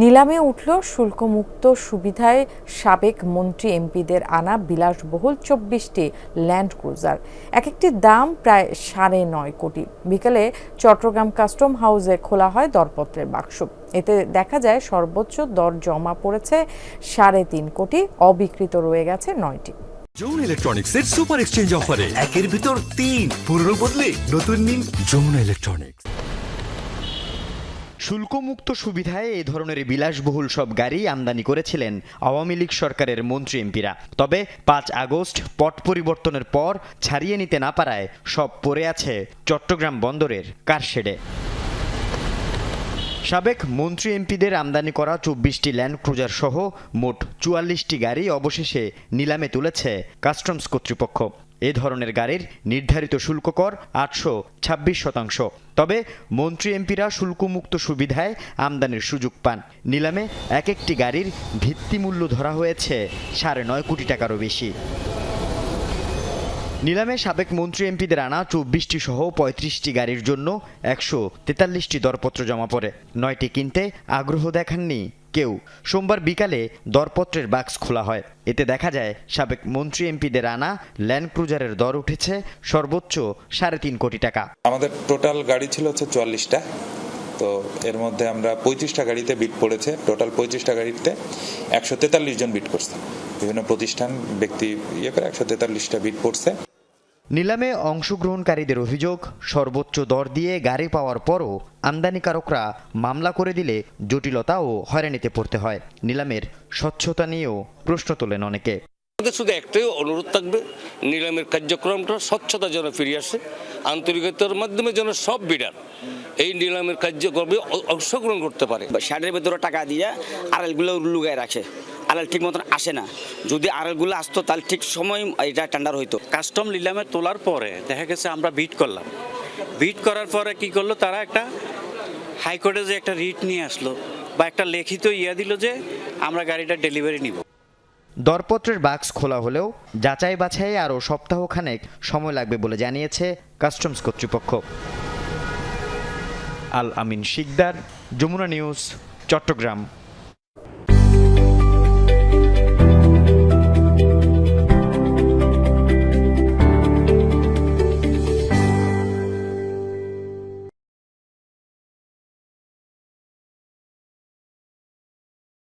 নিলামে উঠল শুল্কমুক্ত সুবিধায় সাবেক মন্ত্রী এমপিদের আনা বিলাসবহুল চব্বিশটি ল্যান্ড ক্রুজার। এক একটি দাম প্রায় সাড়ে নয় কোটি। বিকেলে চট্টগ্রাম কাস্টম হাউসে খোলা হয় দরপত্রের বাক্স। এতে দেখা যায় সর্বোচ্চ দর জমা পড়েছে সাড়ে তিন কোটি অবিকৃত রয়ে গেছে নয়টি। যৌন ইলেকট্রনিক্সের সুপার এক্সচেঞ্জ অফারে একের ভিতর তিন। পুরনো বদলে নতুন নিন যমুনা ইলেকট্রনিক্স। শুল্কমুক্ত সুবিধায় এই ধরনের বিলাসবহুল সব গাড়ি আমদানি করেছিলেন আওয়ামী লীগ সরকারের মন্ত্রী এমপিরা। তবে পাঁচ আগস্ট পট পরিবর্তনের পর ছাড়িয়ে নিতে না পারায় সব পড়ে আছে চট্টগ্রাম বন্দরের কারশেডে। সাবেক মন্ত্রী এমপিদের আমদানি করা চব্বিশটি ল্যান্ড ক্রুজার সহ মোট চুয়াল্লিশটি গাড়ি অবশেষে নিলামে তুলেছে কাস্টমস কর্তৃপক্ষ। এ ধরনের গাড়ির নির্ধারিত শুল্ক কর আটশো ছাব্বিশ শতাংশ। তবে মন্ত্রী এমপিরা শুল্কমুক্ত সুবিধায় আমদানির সুযোগ পান। নিলামে এক একটি গাড়ির ভিত্তিমূল্য ধরা হয়েছে সাড়ে নয় কোটি টাকারও বেশি। নিলামে সাবেক মন্ত্রী এমপিদের আনা চব্বিশটি সহ পঁয়ত্রিশটি গাড়ির জন্য একশো তেতাল্লিশটি দরপত্র জমা পড়ে। নয়টি কিনতে আগ্রহ দেখাননি কেউ। সোমবার বিকালে দরপত্রের বাক্স খোলা হয়। এতে দেখা যায়, সাবেক মন্ত্রী এমপিদের আনা ল্যান্ড ক্রুজারের দর উঠেছে সর্বোচ্চ সাড়ে তিন কোটি টাকা। আমাদের টোটাল গাড়ি ছিল হচ্ছে চুয়াল্লিশটা। তো এর মধ্যে আমরা পঁয়ত্রিশটা গাড়িতে বিট পড়েছে। টোটাল পঁয়ত্রিশটা গাড়িতে একশো তেতাল্লিশ জন বিট করছে। বিভিন্ন প্রতিষ্ঠান, ব্যক্তি ইয়ে করে একশো তেতাল্লিশটা বিট পড়ছে। নিলামে অংশগ্রহণকারীদের অভিযোগ সর্বোচ্চ দর দিয়ে গাড়ি পাওয়ার পরও আমদানিকারকরা মামলা করে দিলে জটিলতা ও হয়রানিতে পড়তে হয়। নিলামের স্বচ্ছতা নিয়েও প্রশ্ন তোলেন অনেকে। আমাদের শুধু একটাই অনুরোধ থাকবে নিলামের কার্যক্রমটা স্বচ্ছতা যেন ফিরে আসে আন্তরিকতার মাধ্যমে যেন সব বিডার এই নিলামের কার্যক্রমে অংশগ্রহণ করতে পারে। শার্টের ভেতরে টাকা দিয়ে আড়ালগুলো লুগায় রাখে। আড়াল ঠিক মতন আসে না। যদি আড়ালগুলো আসতো তাহলে ঠিক সময় এটা টেন্ডার হইতো। কাস্টম নিলামে তোলার পরে দেখা গেছে আমরা বিট করলাম। বিট করার পরে কি করল? তারা একটা হাইকোর্টে যে একটা রিট নিয়ে আসলো বা একটা লিখিত ইয়া দিল যে আমরা গাড়িটা ডেলিভারি নিব। দরপত্রের বাক্স খোলা হলেও যাচাই বাছাই আরও সপ্তাহখানেক সময় লাগবে বলে জানিয়েছে কাস্টমস কর্তৃপক্ষ। আল আমিন শিকদার যমুনা নিউজ চট্টগ্রাম।